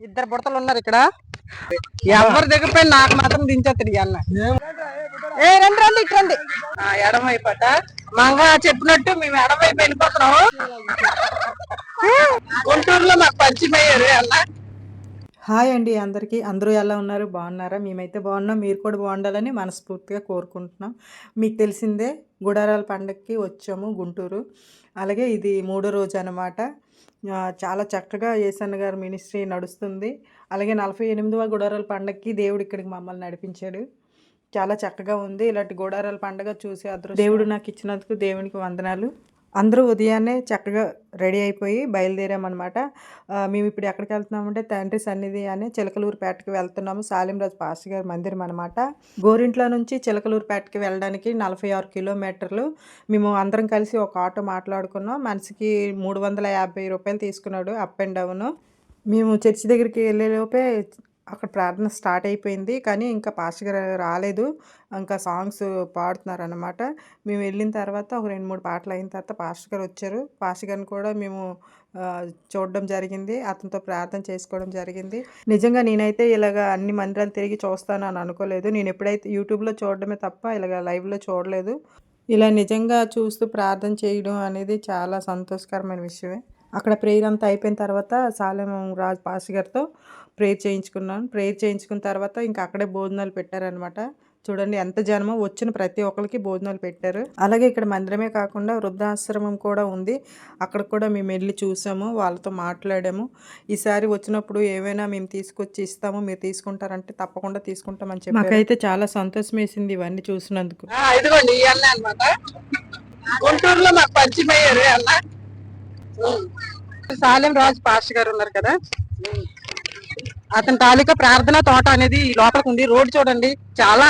ఇద్దరు బుడతలు ఉన్నారు ఇక్కడ. ఎవరి దగ్గర పోయి నాకు మాత్రం దించేస్తాడు ఈ ఏ రండి రండి ఇటు రండి. ఎడమ మంగ చెప్పినట్టు మేము ఎడమ వెళ్ళిపోతున్నాము గుంటూరులో మాకు పరిచయం అయ్యారు హాయ్ అండి అందరికీ. అందరూ ఎలా ఉన్నారు? బాగున్నారా? మేమైతే బాగున్నాం. మీరు కూడా బాగుండాలని మనస్ఫూర్తిగా కోరుకుంటున్నాం. మీకు తెలిసిందే గుడారాల పండగకి వచ్చాము గుంటూరు. అలాగే ఇది మూడో రోజు అనమాట చాలా చక్కగా ఏసన్న గారి మినిస్ట్రీ నడుస్తుంది. అలాగే నలభై ఎనిమిదవ గుడారాల పండగకి దేవుడు ఇక్కడికి మమ్మల్ని నడిపించాడు. చాలా చక్కగా ఉంది. ఇలాంటి గుడారాల పండగ చూసి అదృష్టం. దేవుడు నాకు ఇచ్చినందుకు దేవునికి వందనాలు. అందరూ ఉదయాన్నే చక్కగా రెడీ అయిపోయి బయలుదేరామన్నమాట. మేము ఇప్పుడు ఎక్కడికి వెళ్తున్నామంటే తండ్రి సన్నిధి అనే చిలకలూరుపేటకి వెళ్తున్నాము. సాలింరాజు పాస్ గారి మందిరం అనమాట గోరింట్లో నుంచి చిలకలూరుపేటకి వెళ్ళడానికి నలభై ఆరు కిలోమీటర్లు. మేము అందరం కలిసి ఒక ఆటో మాట్లాడుకున్నాం. మనిషికి మూడు వందల యాభై రూపాయలు తీసుకున్నాడు అప్ అండ్ డౌన్. మేము చర్చి దగ్గరికి వెళ్ళేలోపే అక్కడ ప్రార్థన స్టార్ట్ అయిపోయింది. కానీ ఇంకా పాస్టర్ గారు రాలేదు. ఇంకా సాంగ్స్ పాడుతున్నారు అనమాట మేము వెళ్ళిన తర్వాత ఒక రెండు మూడు పాటలు అయిన తర్వాత పాస్టర్ గారు వచ్చారు. పాస్టర్ గారిని కూడా మేము చూడడం జరిగింది. అతనితో ప్రార్థన చేసుకోవడం జరిగింది. నిజంగా నేనైతే ఇలాగ అన్ని మందిరాలు తిరిగి చూస్తాను అని అనుకోలేదు. నేను ఎప్పుడైతే యూట్యూబ్లో చూడడమే తప్ప ఇలాగ లైవ్లో చూడలేదు. ఇలా నిజంగా చూస్తూ ప్రార్థన చేయడం అనేది చాలా సంతోషకరమైన విషయమే. అక్కడ ప్రేయర్ అంతా అయిపోయిన తర్వాత సాలెం రాజ్ పాస్ గారితో ప్రేయర్ చేయించుకున్నాను. ప్రేయర్ చేయించుకున్న తర్వాత ఇంకా అక్కడే భోజనాలు పెట్టారనమాట చూడండి ఎంత జనమో వచ్చిన ప్రతి ఒక్కరికి భోజనాలు పెట్టారు. అలాగే ఇక్కడ మందిరమే కాకుండా వృద్ధాశ్రమం కూడా ఉంది. అక్కడ కూడా మేము వెళ్ళి చూసాము వాళ్ళతో మాట్లాడాము. ఈసారి వచ్చినప్పుడు ఏమైనా మేము తీసుకొచ్చి ఇస్తాము మీరు తీసుకుంటారంటే తప్పకుండా తీసుకుంటామని చెప్పి మాకైతే చాలా సంతోషం వేసింది ఇవన్నీ చూసినందుకు. ఇదిగోండి అనమాట గుంటూరులో మాకు పరిచయం అయ్యారు సాలెం రాజు పాస్టర్ గారు ఉన్నారు కదా. అతని తాలూకా ప్రార్థన తోట అనేది ఈ లోపలికి ఉంది. రోడ్డు చూడండి చాలా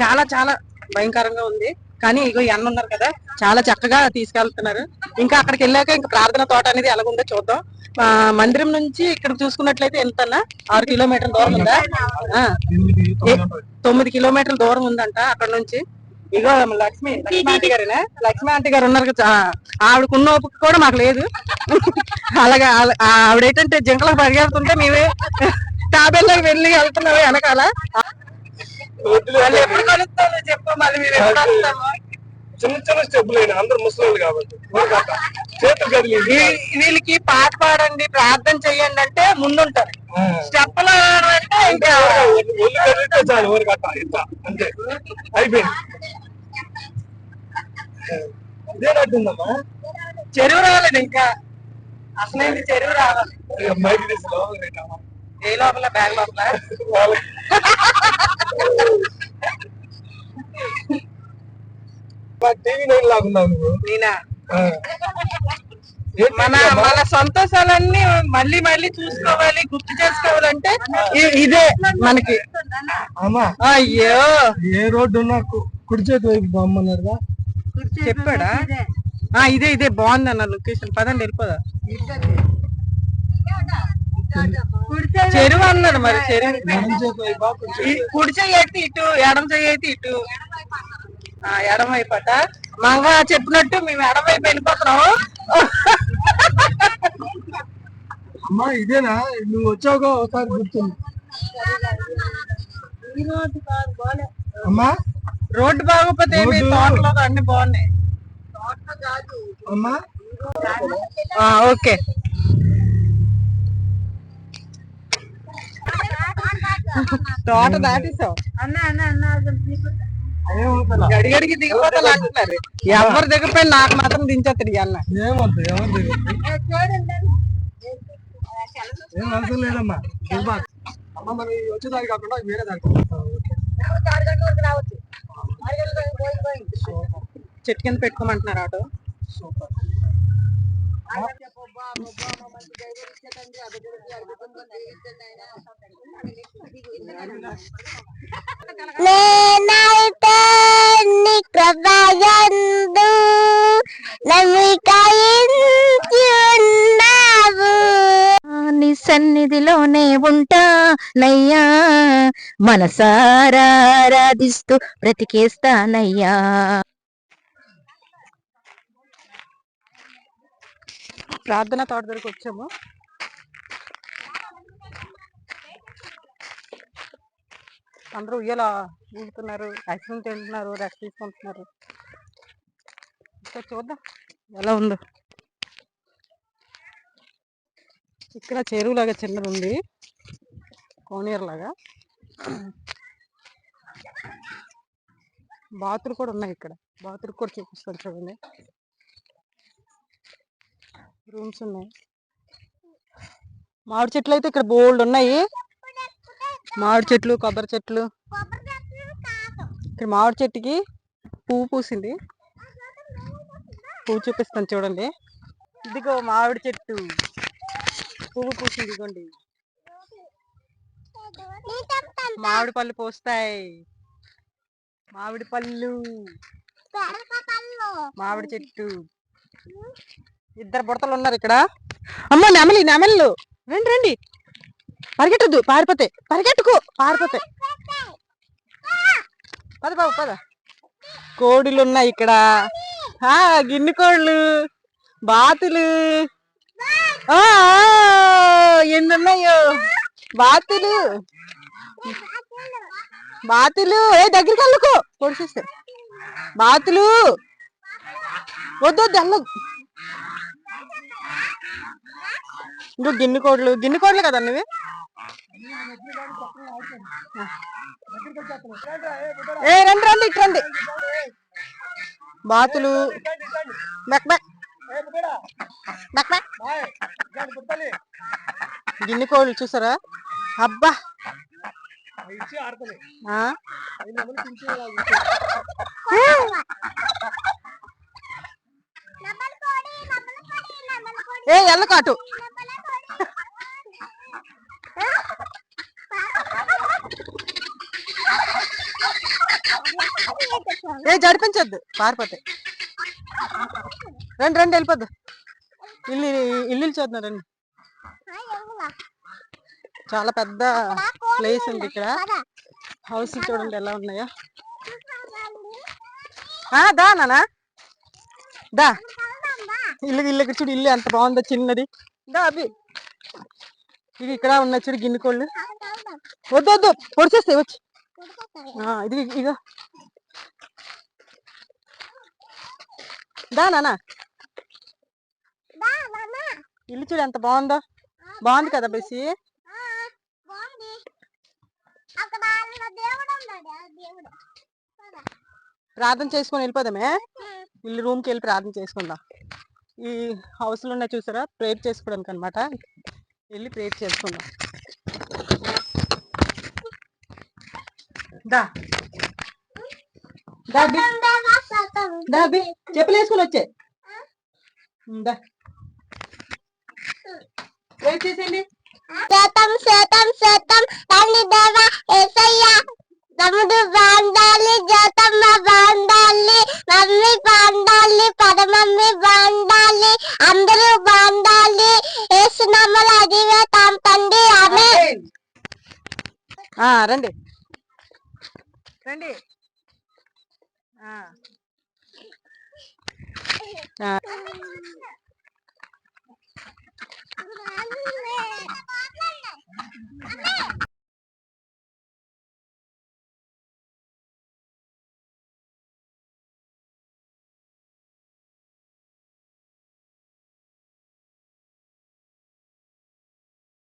చాలా చాలా భయంకరంగా ఉంది. కానీ ఇగో ఎన్న ఉన్నారు కదా చాలా చక్కగా తీసుకెళ్తున్నారు. ఇంకా అక్కడికి వెళ్ళాక ఇంకా ప్రార్థన తోట అనేది ఎలాగుందో చూద్దాం. మందిరం నుంచి ఇక్కడ చూసుకున్నట్లయితే ఎంతన్నా? ఆరు కిలోమీటర్ల దూరం ఉందా? తొమ్మిది కిలోమీటర్ల దూరం ఉందంట అక్కడ నుంచి. ఇగో లక్ష్మి లక్ష్మి ఆంటీ గారేనా లక్ష్మి ఆంటీ గారు ఉన్నారు ఆవిడకున్న ఓపిక కూడా మాకు లేదు. అలాగే ఆవిడేంటంటే జింకలకు పరిగెడుతుంటే మేమే తాబేళ్ళకి వెళ్ళి వెళ్తున్నాము వెనకాల. వాళ్ళు ఎప్పుడు కలుస్తామో చెప్పు మళ్ళీ మేము ఎప్పుడు వస్తాము చిన్న చిన్న స్టెప్పులు అయినా అందరు ముసలి కాబట్టి. ఊరకట్ట చేతులు కదిలి వీ- వీళ్ళకి పాట పాడండి ప్రార్థన చెయ్యండి అంటే ముందుంటారు. స్టెప్పులు అంటే ఇంకా ఒళ్ళు కదిలితే చాలు ఊరకట్ట ఇంత అంతే. అయిపోయింది. ఇదేనట్టుందమ్మా చెరువు రాలేదు ఇంకా. అసలు ఏంటి చెరువు రావాలి? ఏ లోపల? బ్యాగ్ లోపల? వాళ్ళకి టీవీ నైన్ లాగున్నావు నువ్వు. నేనా? ఆ. ఏంటి మన? మన సంతోషాలన్నీ మళ్ళీ మళ్ళీ చూసుకోవాలి గుర్తు చేసుకోవాలంటే ఇదే మనకి. అమ్మా. అయ్యో. ఏ రోడ్డు ఉన్నా కు- కుడి చేతి వైపు బామ్మన్నారుగా చెప్పాడా? ఆ ఇదే ఇదే. బాగుంది అన్న లొకేషన్. పదండి వెళ్ళిపోదా. చెరువు అన్నాడు మరి చెరువు. కుడి చెయ్యి అయితే ఇటు ఎడమ చెయ్యి అయితే ఇటు. ఆ ఎడమ వైపట మంగ చెప్పినట్టు మేము ఎడమ వైపు వెళ్ళిపోతున్నాము. అమ్మా ఇదేనా? నువ్వు వచ్చావుగా ఒకసారి గుర్తుంది అమ్మా? రోడ్డు బాగోపోతే ఏమి తోటలో అన్ని బాగున్నాయి అమ్మా ఆ, ఓకే తోట దాటేసావు గడిగడికి అంటున్నారు ఎవరి దగ్గర పోయి నాకు మాత్రం దించేస్తాడు అన్న అవసరం లేదమ్మా. అమ్మ మరి వచ్చే దారి కాకుండా వేరే దారి చెట్టు కింద పెట్టుకోమంటున్నారు ఆటో. సూపర్ నేనైతే నీ కృపయందు నీ సన్నిధిలోనే ఉంటా నయ్యా మనసారాధిస్తూ బ్రతికేస్తానయ్యా. ప్రార్థన తోట దగ్గరికి వచ్చాము. అందరూ ఉయ్యాల ఊగుతున్నారు ఐస్ క్రీమ్ తింటున్నారు రెస్ట్ తీసుకుంటున్నారు. ఇక్కడ చూద్దాం ఎలా ఉందో. ఇక్కడ చెరువులాగా చిన్నది ఉంది. కోనేరు లాగా. బాతులు కూడా ఉన్నాయి ఇక్కడ. బాతులు కూడా చూపిస్తాను చూడండి. రూమ్స్ ఉన్నాయి. మామిడి చెట్లు అయితే ఇక్కడ బోల్డ్ ఉన్నాయి. మామిడి చెట్లు కొబ్బరి చెట్లు. ఇక్కడ మామిడి చెట్టుకి పువ్వు పూసింది. పువ్వు చూపిస్తాను చూడండి. ఇదిగో మామిడి చెట్టు. పువ్వు పూసింది ఇదిగోండి. మామిడి పళ్ళు పోస్తాయి. మామిడి పళ్ళు. మామిడి చెట్టు. ఇద్దరు బుడతలు ఉన్నారు ఇక్కడ. అమ్మ నెమలి నెమళ్ళు. రండి రండి. పరిగెట్టద్దు పారిపోతే. పరిగెట్టుకు పారిపోతే. పద బాబు పద. కోడిలు ఉన్నాయి ఇక్కడ. ఆ గిన్నె కోళ్ళు బాతులు. ఎన్ని ఉన్నాయో? బాతులు. బాతులు. ఏ దగ్గరికి వెళ్ళకు. పొడిచేస్తే బాతులు. వద్దు వద్దు వెళ్ళదు ఇంకో గిన్నె కోడలు. గిన్నె కోడ్లు కదా నువ్వు ఏ రండి రండి ఇటు రండి. బాతులు. మెక్ మెక్. గిన్నె కోళ్ళు చూసారా? అబ్బా. ఏ ఎల్లకాటు ఏ జడిపించొద్దు. పారిపోతే రండి రండి వెళ్ళిపోద్దు. ఇల్లు ఇల్లు చూద్దాం రండి. చాలా పెద్ద ప్లేస్ ఉంది ఇక్కడ. హౌస్ చూడండి ఎలా ఉన్నాయో. ఆ, దా నానా దా. ఇల్లు ఇల్లు ఇక్కడ చూడు ఇల్లు ఎంత బాగుందో చిన్నది. దా అవి ఇది ఇక్కడ ఉన్నాయి చూడు గిన్నె కోళ్ళు వద్దు వద్దు పొడిచేస్తాయి వచ్చి. ఇది ఇగో దా నానా ఇల్లు చూడు ఎంత బాగుందో. బాగుంది కదా బేసి? ప్రార్థన చేసుకొని వెళ్ళిపోదామే. ఇల్లు రూమ్కి వెళ్ళి ప్రార్థన చేసుకుందాం. ఈ హౌస్లో ఉన్నాయి చూసారా? ప్రేయర్ చేసుకోవడానికి అనమాట వెళ్ళి ప్రేయర్ చేసుకుందాం. దా. దా అబ్బి. దా చెప్పులు వచ్చే. దా. ప్రేయర్ చేసేయండి శాతం శాతం శాతం తల్లి దేవ ఏసయ్య. తమ్ముడు బాండాలి జ్యోతమ్మ బాండాలి మమ్మీ బాండాలి పదమమ్మీ బాండాలి అందరూ బాండాలి ఏసునమ్మల అదివే తాంపండి ఆమె ఆ, రండి. రండి. ఆ.